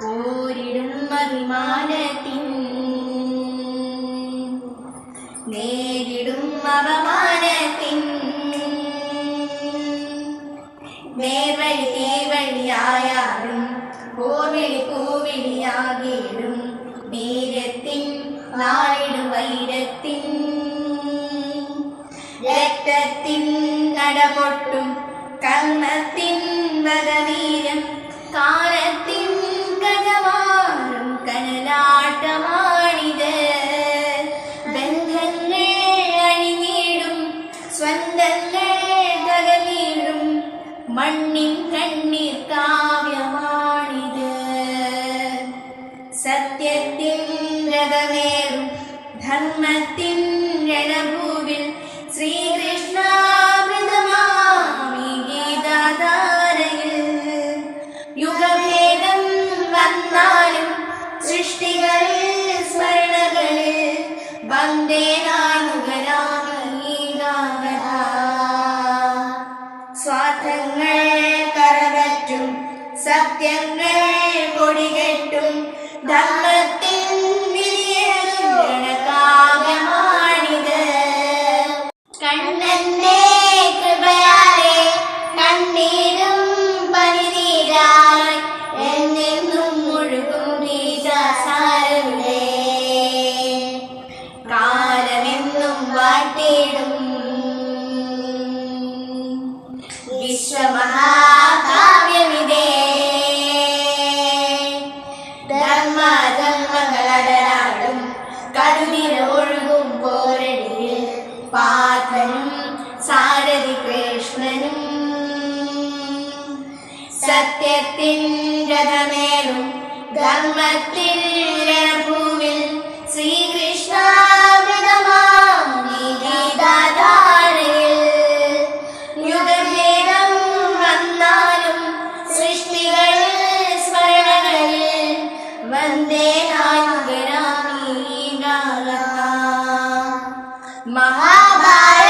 പോരിടും അഭിമാനത്തിൻ. നേരിടും അപമാനത്തിൻ. നേർവഴി തേവഴിയായാലും കോവിളി പൂവിളിയാകിടും വീരത്തിൻ നാളിടും വൈരത്തിൻ. രക്തത്തിൻ നടമൊട്ടും കർമ്മത്തിൻ മണ്ണിൻ കണ്ണീർ കാവ്യമാണിത്. സത്യത്തിൻ രഥമേറും ധർമ്മത്തിൻ രണഭൂവിൽ ശ്രീകൃഷ്ണാമൃതമാമി ഗീതാധാരയിൽ. യുഗഭേദം വന്നാലും സൃഷ്ടികളിൽ സ്മരണകളിൽ സ്വാർത്ഥങ്ങൾ കറകറ്റും സത്യങ്ങൾ കൊടികെട്ടും ധർമ്മത്തിൻ വിശ്വമഹാകാവ്യമിതേ ധർമ്മധർമ്മങ്ങളടരാടും കടുതിര ഒഴുകും महाभारत